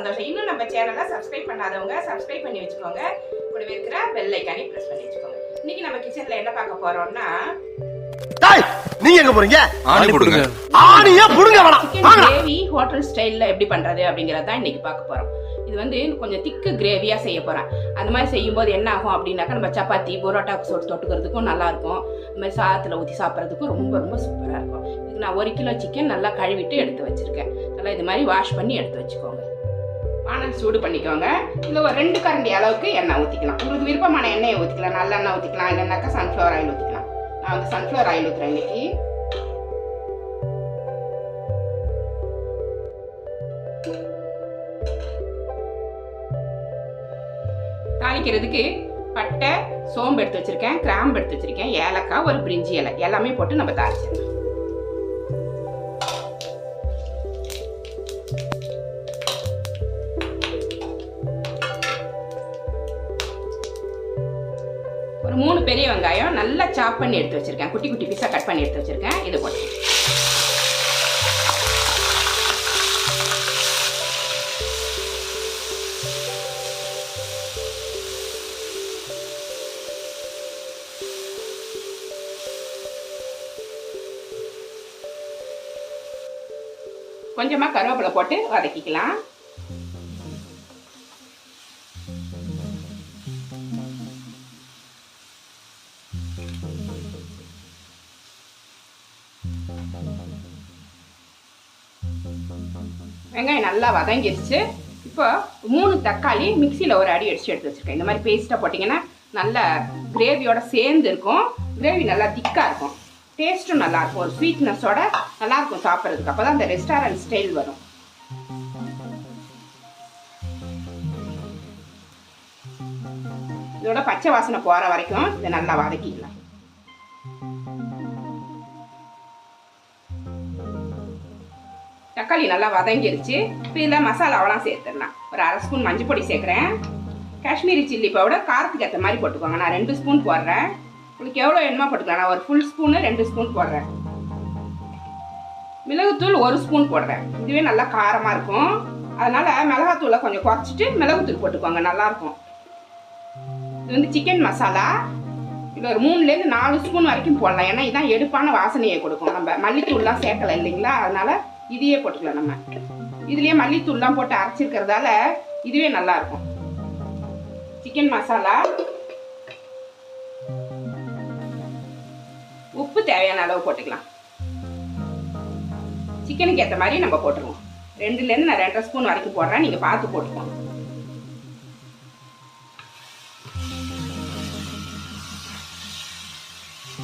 சந்தோஷம். இன்னும் நம்ம சேனலை சப்ஸ்கிரைப் பண்ணாதவங்க சப்ஸ்கிரைப் பண்ணி வச்சுக்கோங்க. கூடவே இருக்கிற பெல் ஐக்கானே ப்ரெஸ் பண்ணி வச்சுக்கோங்க. இன்னைக்கு நம்ம கிச்சன்ல என்ன பார்க்க போறோம்னா டேய் நீங்க எங்க போறீங்க? ஆணி கொடுங்க ஆணியா புடுங்க வேணாம். சிக்கன் வாங்கடா. கிரேவி ஹோட்டல் ஸ்டைல்ல எப்படி பண்றது அப்படிங்கறத தான் இன்னைக்கு பார்க்க போறோம். இது வந்து கொஞ்சம் திக்கு கிரேவியா செய்ய போறேன். அந்த மாதிரி செய்யும்போது என்ன ஆகும் அப்படின்னாக்கா நம்ம சப்பாத்தி பரோட்டாக்கு சொட்டு தொட்டுக்கிறதுக்கும் நல்லா இருக்கும். இந்த மாதிரி சாதத்தில் ஊற்றி சாப்பிட்றதுக்கும் ரொம்ப ரொம்ப சூப்பராக இருக்கும். இதுக்கு நான் ஒரு கிலோ சிக்கன் நல்லா கழுவிட்டு எடுத்து வச்சிருக்கேன். நல்லா இது மாதிரி வாஷ் பண்ணி எடுத்து வச்சுக்கோங்க. வானல் சூடு பண்ணிக்கோங்க. இதில் ஒரு ரெண்டு கரண்டி அளவுக்கு எண்ணெய் ஊற்றிக்கலாம் உங்களுக்கு விருப்பமான எண்ணெயை ஊற்றிக்கலாம் நல்லெண்ணெய் ஊற்றிக்கலாம் இல்லைனாக்கா சன்ஃப்ளவர் ஆயில் ஊற்றிக்கலாம் நான் வந்து சன்ஃப்ளவர் ஆயில் ஊற்றுறேன் இன்னைக்கு. தாளிக்கிறதுக்கு பட்டை சோம்பு எடுத்து வச்சிருக்கேன். கிராம்பு எடுத்து வச்சுருக்கேன். ஏலக்காய் ஒரு பிரிஞ்சி இலை. எல்லாமே போட்டு நம்ம தாளிச்சிடலாம். நல்லா சாப் பண்ணி எடுத்து வச்சுருக்கேன். குட்டி குட்டி பீஸாக கட் பண்ணி எடுத்து வச்சுருக்கேன். இது போட்டு. கொஞ்சமாக கருவேப்பிலை போட்டு வதக்கிக்கலாம். வெங்காயம் நல்லா வதங்கிடுச்சு இப்போ மூணு தக்காளி மிக்சியில் ஒரு அடி அடிச்சு எடுத்து வச்சிருக்கேன். இந்த மாதிரி பேஸ்ட்டாக போட்டிங்கன்னா நல்ல கிரேவியோட சேர்ந்து இருக்கும். கிரேவி நல்லா திக்காக இருக்கும். டேஸ்ட்டும் நல்லாயிருக்கும் ஒரு ஸ்வீட்னஸோட நல்லாயிருக்கும் சாப்பிட்றதுக்கு. அப்போ தான் அந்த ரெஸ்டாரண்ட் ஸ்டைல் வரும். இதோட பச்சை வாசனை போகிற வரைக்கும் இதை நல்லா வதக்கிக்கலாம். தக்காளி நல்லா வதங்கிருச்சு. இப்போ இதில் மசாலாவெல்லாம் சேர்த்துடலாம். ஒரு அரை ஸ்பூன் மஞ்சள் பொடி சேர்க்குறேன். காஷ்மீரி சில்லி பவுடர் காரத்துக்கு ஏற்ற மாதிரி போட்டுக்கோங்க. நான் ரெண்டு ஸ்பூன் போடுறேன். உங்களுக்கு எவ்வளோ வேணுமோ போட்டுக்கலாம். நான் ஒரு ஃபுல் ஸ்பூனு ரெண்டு ஸ்பூன் போடுறேன். மிளகுத்தூள் ஒரு ஸ்பூன் போடுறேன். இதுவே நல்லா காரமாக இருக்கும். அதனால் மிளகாத்தூளை கொஞ்சம் குறைச்சிட்டு மிளகுத்தூள் போட்டுக்கோங்க. நல்லாயிருக்கும் இது வந்து சிக்கன் மசாலா இது ஒரு மூணுலேருந்து நாலு ஸ்பூன் வரைக்கும் போடலாம். ஏன்னா இதான் எடுப்பான வாசனையை கொடுக்கும். நம்ம மல்லித்தூள்லாம் சேர்க்கல இல்லைங்களா? அதனால் இதையே போட்டுக்கலாம் நம்ம. இதுலயே மல்லித்தூள்லாம் போட்டு அரைச்சிருக்கிறதால இதுவே நல்லா இருக்கும் சிக்கன் மசாலா உப்பு தேவையான அளவு போட்டுக்கலாம். சிக்கனுக்கு ஏற்ற மாதிரி நம்ம போட்டுருவோம். ரெண்டுலேருந்து நான் ரெண்டரை ஸ்பூன் வரைக்கும் போடுறேன். நீங்கள் பார்த்து போட்டுக்கோங்க.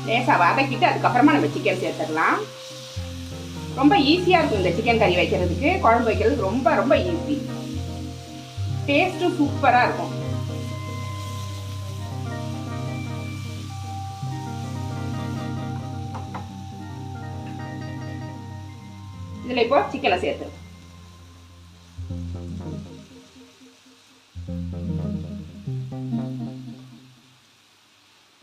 லேசாக வதக்கிட்டு அதுக்கப்புறமா நம்ம சிக்கன் சேர்த்துக்கலாம் ரொம்ப ஈஸியாக இருக்கும் இந்த சிக்கன் கறி வைக்கிறதுக்கு. குழம்பு வைக்கிறது ரொம்ப ரொம்ப ஈஸி. டேஸ்ட்டும் சூப்பராக இருக்கும். இதில் இப்போ சிக்கனை சேர்த்து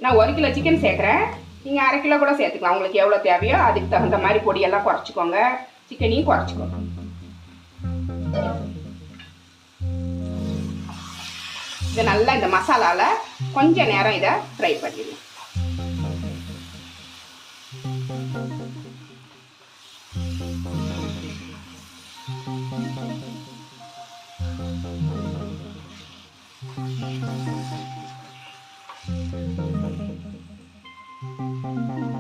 நான் ஒரு கிலோ சிக்கன் சேர்க்குறேன். நீங்கள் அரை கிலோ கூட சேர்த்துக்கலாம். உங்களுக்கு எவ்வளோ தேவையோ அதுக்கு தகுந்த மாதிரி பொடியெல்லாம் குறைச்சிக்கோங்க. சிக்கனையும் குறைச்சிக்கோங்க. இதை நல்லா இந்த மசாலாவில் கொஞ்சம் நேரம் இதை ஃப்ரை பண்ணிடலாம்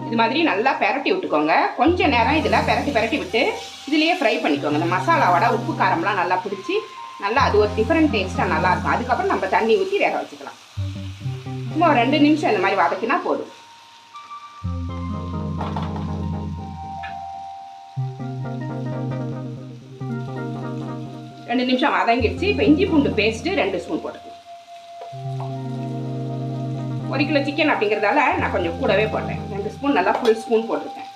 இது மாதிரி நல்லா பெரட்டி விட்டுக்கோங்க. கொஞ்சம் நேரம் இதில் பெரட்டி பெரட்டி விட்டு இதுலேயே ஃப்ரை பண்ணிக்கோங்க. இந்த மசாலாவோட உப்பு காரம்லாம் நல்லா பிடிச்சி நல்லா அது ஒரு டிஃப்ரெண்ட் டேஸ்ட்டாக நல்லா இருக்கும். அதுக்கப்புறம் நம்ம தண்ணி ஊற்றி வேக வச்சுக்கலாம். சும்மா ஒரு ரெண்டு நிமிஷம் இந்த மாதிரி வதக்கினா போதும். ரெண்டு நிமிஷம் வதங்கிடுச்சு. இப்போ இஞ்சி பூண்டு பேஸ்ட்டு ரெண்டு ஸ்பூன் போட்டுக்கலாம். ஒரு கிலோ சிக்கன் அப்படிங்கிறதால நான் கொஞ்சம் கூடவே போட்டேன். ஸ்பூன் நல்லா ஃபுல் ஸ்பூன் போட்டிருக்கேன்.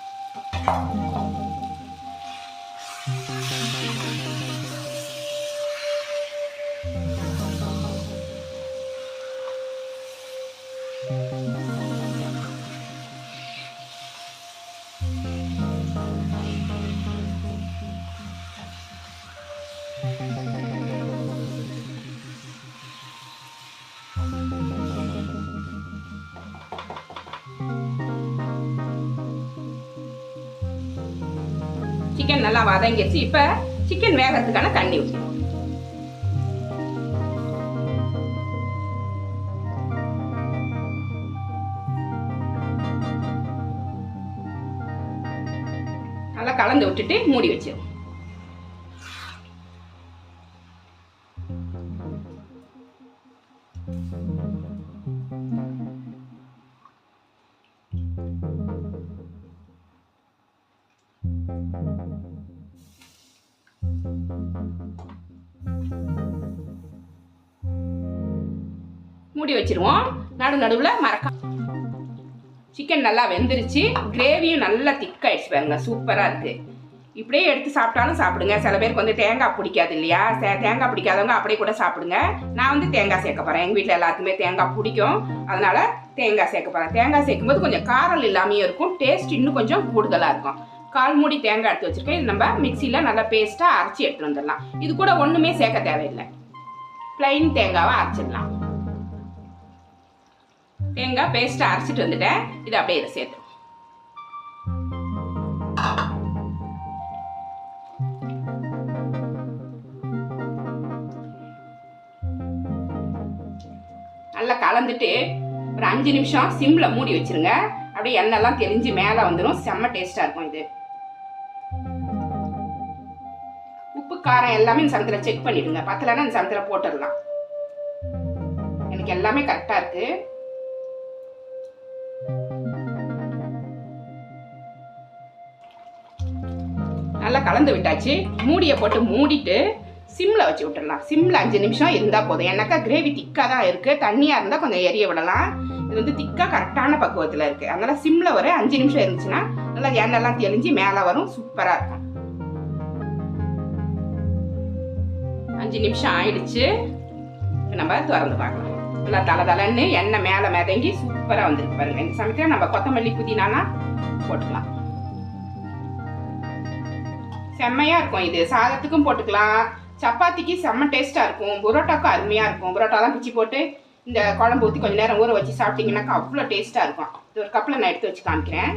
சிக்கன் நல்லா வதங்கிடுச்சு இப்போ சிக்கன் வேகிறதுக்கான தண்ணி ஊற்றி நல்லா கலந்து விட்டுட்டு மூடி வச்சிரும். மூடி வச்சிருவோம். நடு நடுவில் மறக்க சிக்கன் நல்லா வெந்துருச்சு. கிரேவியும் நல்லா திக்காயிடுச்சு பாருங்க. சூப்பராக இருக்குது இப்படியே எடுத்து சாப்பிட்டாலும் சாப்பிடுங்க. சில பேருக்கு வந்து தேங்காய் பிடிக்காது இல்லையா? தேங்காய் பிடிக்காதவங்க அப்படியே கூட சாப்பிடுங்க. நான் வந்து தேங்காய் சேர்க்க போகிறேன் எங்கள் வீட்டில் எல்லாத்துக்குமே தேங்காய் பிடிக்கும். அதனால தேங்காய் சேர்க்க போகிறேன் தேங்காய் சேர்க்கும்போது கொஞ்சம் காரம் இல்லாமையும் இருக்கும். டேஸ்ட் இன்னும் கொஞ்சம் கூடுதலாக இருக்கும். கால் மூடி தேங்காய் எடுத்து வச்சுருக்கேன். இது நம்ம மிக்சியில் நல்லா பேஸ்ட்டாக அரைச்சி எடுத்துகிட்டு வந்துடலாம். இது கூட ஒன்றுமே சேர்க்க தேவையில்லை. ப்ளைன் தேங்காவை அரைச்சிடலாம். தேங்காய் பேஸ்ட்டை அரைச்சிட்டு வந்துட்டேன். இது அப்படியே இதை சேர்த்து. நல்லா கலந்துட்டு ஒரு அஞ்சு நிமிஷம் சிம்ல மூடி வச்சிருங்க. அப்படியே எண்ணெய்லாம் தெளிஞ்சு மேலே வந்துடும் செம்ம டேஸ்டா இருக்கும் இது. உப்பு காரம் எல்லாமே இந்த சமத்தில் செக் பண்ணிடுங்க. பத்தலைன்னா இந்த சமத்தில் போட்டுடலாம். எனக்கு எல்லாமே கரெக்டாக இருக்கு. கலந்து விட்டாச்சு. மூடியை போட்டு மூடிட்டு சிம்மில் வச்சு விட்டுடலாம் சிம்மில் அஞ்சு நிமிஷம் இருந்தால் போதும். ஏன்னாக்கா கிரேவி திக்காக தான் இருக்குது தண்ணியாக இருந்தால் கொஞ்சம் எரிய விடலாம். இது வந்து திக்கா கரெக்டான பக்குவத்தில் இருக்குது அதனால் சிம்மில் ஒரு அஞ்சு நிமிஷம் இருந்துச்சுன்னா நல்லா எண்ணெய்லாம் தெளிஞ்சு மேலே வரும். சூப்பராக இருக்கும். அஞ்சு நிமிஷம் ஆயிடுச்சு. நம்ம திறந்து பார்க்கலாம். நல்லா தலை தலைன்னு எண்ணெய் மேலே மிதங்கி சூப்பராக வந்துருக்கு பாருங்கள் இந்த சமயத்தில் நம்ம கொத்தமல்லி புதினானா போட்டுக்கலாம். செம்மையாக இருக்கும். இது சாதத்துக்கும் போட்டுக்கலாம். சப்பாத்திக்கு செம்ம டேஸ்ட்டாக இருக்கும். புரோட்டாக்கும் அருமையாக இருக்கும். புரோட்டாலாம் பிச்சு போட்டு இந்த குழம்பு ஊற்றி கொஞ்ச நேரம் ஊற வச்சு சாப்பிட்டீங்கன்னாக்கா அவ்வளோ டேஸ்ட்டாக இருக்கும். இது ஒரு கப்பில் நான் எடுத்து வச்சு காமிக்கிறேன்.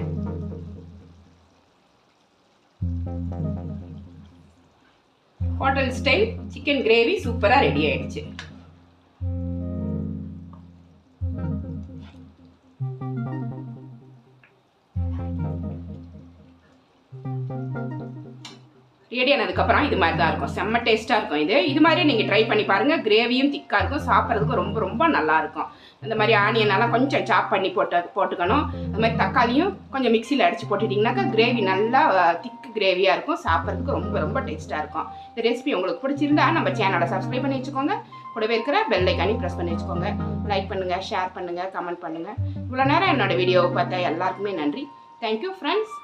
ஹோட்டல் ஸ்டைல் சிக்கன் கிரேவி சூப்பராக ரெடி ஆயிடுச்சு. ரெடி ஆனதுக்கப்புறம் இது மாதிரி தான் இருக்கும். செம்ம டேஸ்ட்டாக இருக்கும் இது. இது மாதிரி நீங்கள் ட்ரை பண்ணி பாருங்கள் கிரேவியும் திக்காக இருக்கும். சாப்பிட்றதுக்கு ரொம்ப ரொம்ப நல்லா இருக்கும் இந்த மாதிரி ஆனியனெல்லாம் கொஞ்சம் சாப் பண்ணி போட்டு போட்டுக்கணும். அது மாதிரி தக்காளியும் கொஞ்சம் மிக்சியில் அடித்து போட்டுட்டிங்கனாக்கா கிரேவி நல்லா திக்கு கிரேவியாக இருக்கும். சாப்பிட்றதுக்கு ரொம்ப ரொம்ப டேஸ்ட்டாக இருக்கும். இந்த ரெசிபி உங்களுக்கு பிடிச்சிருந்தா நம்ம சேனலை சப்ஸ்கிரைப் பண்ணி வச்சுக்கோங்க. கூடவே இருக்கிற பெல் ஐக்கானி ப்ரெஸ் பண்ணி வச்சுக்கோங்க. லைக் பண்ணுங்கள் ஷேர் பண்ணுங்கள் கமெண்ட் பண்ணுங்கள் இவ்வளோ நேரம் என்னோட வீடியோவை பார்த்தா எல்லாருக்குமே நன்றி. Thank you friends